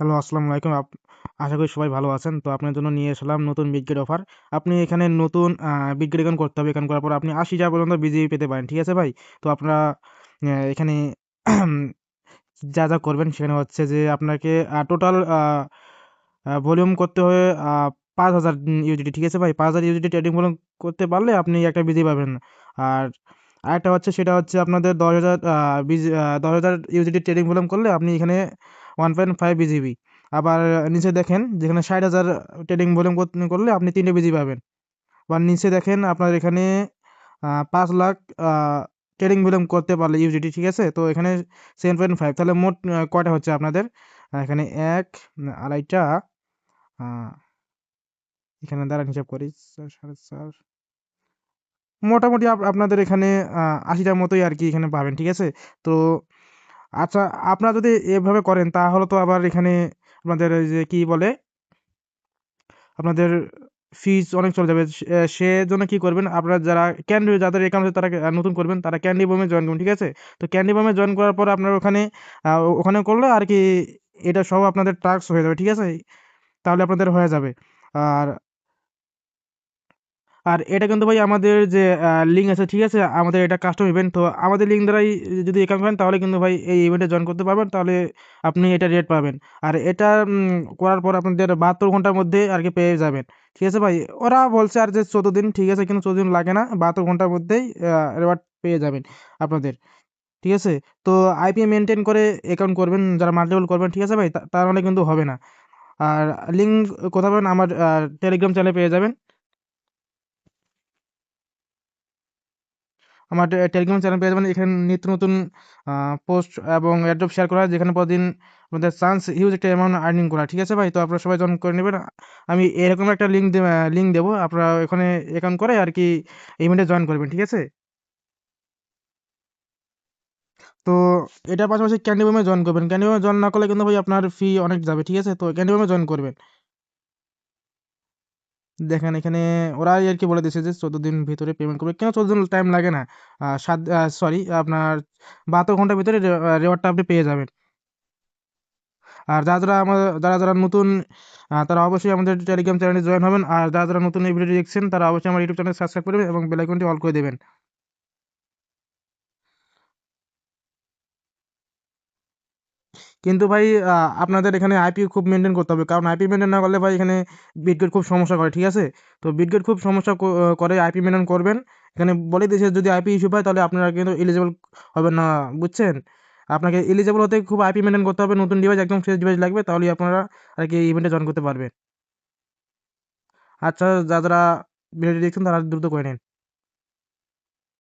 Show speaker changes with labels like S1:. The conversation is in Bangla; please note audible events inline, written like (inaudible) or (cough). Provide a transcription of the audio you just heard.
S1: হ্যালো আসসালামু আলাইকুম। আশা করি সবাই ভালো আছেন। তো আপনার জন্য নিয়ে এসলাম নতুন বিটগেট অফার আপনি এখানে নতুন বিটগেট অ্যাকাউন্ট করতে হবে। এখান করার পর আপনি আশি টাকা পর্যন্ত বিজিবি পেতে পারেন। ঠিক আছে ভাই? তো আপনারা এখানে (clears throat) যা যা করবেন সেখানে হচ্ছে যে আপনাকে টোটাল ভলিউম করতে হবে পাঁচ হাজার ইউজিটি ঠিক আছে ভাই? পাঁচ হাজার ইউজিটি ট্রেডিং ভলিউম করতে পারলে আপনি একটা বিজি পাবেন। আর আরেকটা হচ্ছে, সেটা হচ্ছে আপনাদের দশ হাজার বিজি দশ হাজার ইউজিটি ট্রেডিং ভলিউম করলে আপনি এখানে ওয়ান পয়েন্ট ফাইভ বিজিবি আবার নিচে দেখেন, যেখানে ষাট হাজার ট্রেডিং ভলিউম করলে আপনি তিনটে বিজি পাবেন। আবার নিচে দেখেন, আপনার এখানে পাঁচ লাখ ট্রেডিং ভলিউম করতে পারলে ইউজিটি ঠিক আছে? তো এখানে সেভেন পয়েন্ট ফাইভ তাহলে মোট কয়টা হচ্ছে আপনাদের? এখানে এক আড়াইটা এখানে দাঁড়ান, হিসাব করি। সাড়ে চার। মোটামুটি আপ- আপনাদের এখানে আশিটার মতোই আর কি এখানে পাবেন, ঠিক আছে? তো আচ্ছা আপনারা যদি এভাবে করেন তাহলে তো আবার এখানে আপনাদের ওই যে কি বলে? আপনাদের ফিজ অনেক চলে যাবে। সে আহ, সেজন্য কি করবেন আপনারা যারা ক্যান্ডি যাদের অ্যাকাউন্ট তারা নতুন করবেন তারা ক্যান্ডি বোমে জয়েন করুন ঠিক আছে? তো ক্যান্ডি বোমে জয়েন করার পর আপনার ওখানে ওখানে করলে আর কি এটা সব আপনাদের টাস্ক হয়ে যাবে ঠিক আছে? তাহলে আপনাদের হয়ে যাবে। আর আর এটা কিন্তু ভাই আমাদের যে লিঙ্ক আছে, ঠিক আছে? আমাদের এটা কাস্টম ইভেন্ট তো আমাদের লিঙ্ক দ্বারাই যদি অ্যাকাউন্ট করেন, তাহলে কিন্তু ভাই এই ইভেন্টে জয়েন করতে পারবেন, তাহলে আপনি এটা রেট পাবেন। আর এটা করার পর আপনাদের বাহাত্তর ঘণ্টার মধ্যে আর কি পেয়ে যাবেন। ঠিক আছে ভাই? ওরা বলছে আর যে চোদ্দ দিন, ঠিক আছে, কিন্তু চোদ্দ দিন লাগে না, বাহাত্তর ঘণ্টার মধ্যেই রেওয়ার্ড পেয়ে যাবেন আপনাদের। ঠিক আছে? তো আইপি মেনটেন করে অ্যাকাউন্ট করবেন, যারা মাল্টিপল করবেন, ঠিক আছে ভাই? তার মানে কিন্তু হবে না। আর লিঙ্ক কোথাও পাবেন? আমার টেলিগ্রাম চ্যানেলে পেয়ে যাবেন। আমার টেলিগ্রাম চ্যানেল পেয়ে যাবেন। এখানে নিত্য নতুন পোস্ট এবং অ্যাড্রপ শেয়ার করা যেখানে প্রতিদিন আমাদের চান্স হিউজ একটা অ্যামাউন্ট আর্নিং করা ঠিক আছে ভাই? তো আপনারা সবাই জয়েন করে নেবেন। আমি এরকম একটা লিঙ্ক লিঙ্ক দেবো। আপনারা এখানে অ্যাকাউন্ট করে আর কি ইভেন্টে জয়েন করবেন। ঠিক আছে? তো এটার পাশাপাশি ক্যান্ডি জয়েন করবেন। ক্যান্ডি জয়েন না করলে কিন্তু ভাই আপনার ফি অনেক যাবে। ঠিক আছে? তো ক্যান্ডি জয়েন করবেন। দেখেন, এখানে ওরাই আর কি বলে দিয়েছে যে চোদ্দ দিন ভিতরে পেমেন্ট করবে। কেন চোদ্দ দিন টাইম লাগে না? সাত সরি আপনার বাহাত্তর ঘণ্টার ভিতরে রেওয়ার্ডটা আপনি পেয়ে যাবেন। আর যারা যারা আমার, যারা যারা নতুন তারা অবশ্যই আমাদের টেলিগ্রাম চ্যানেলে জয়েন হবেন। আর যারা যারা নতুন এই ভিডিওটি দেখছেন, তারা অবশ্যই আমার ইউটিউব চ্যানেল সাবস্ক্রাইব করবেন এবং বেলাইকনটি অল করে দেবেন। কিন্তু ভাই আপনাদের এখানে আইপি খুব মেনটেন করতে হবে। কারণ আইপি মেনটেন না করলে ভাই এখানে বিটগেট খুব সমস্যা করে, ঠিক আছে? তো বিটগেট খুব সমস্যা করে আইপি মেনটেন করবেন। এখানে বলে দিয়েছে যদি আইপি ইস্যু পায় তাহলে আপনারা কিন্তু এলিজিবল হবেন না, বুঝছেন? আপনাকে এলিজিবল হতে খুব আইপি মেনটেন করতে হবে। নতুন ডিভাইস একদম ফ্রেশ ডিভাইস লাগবে তাহলে আপনারা আর কি ইভেন্টে জয়েন করতে পারবেন। আচ্ছা যারা ভিডিওটি দেখছেন তারা দ্রুত করে নিন।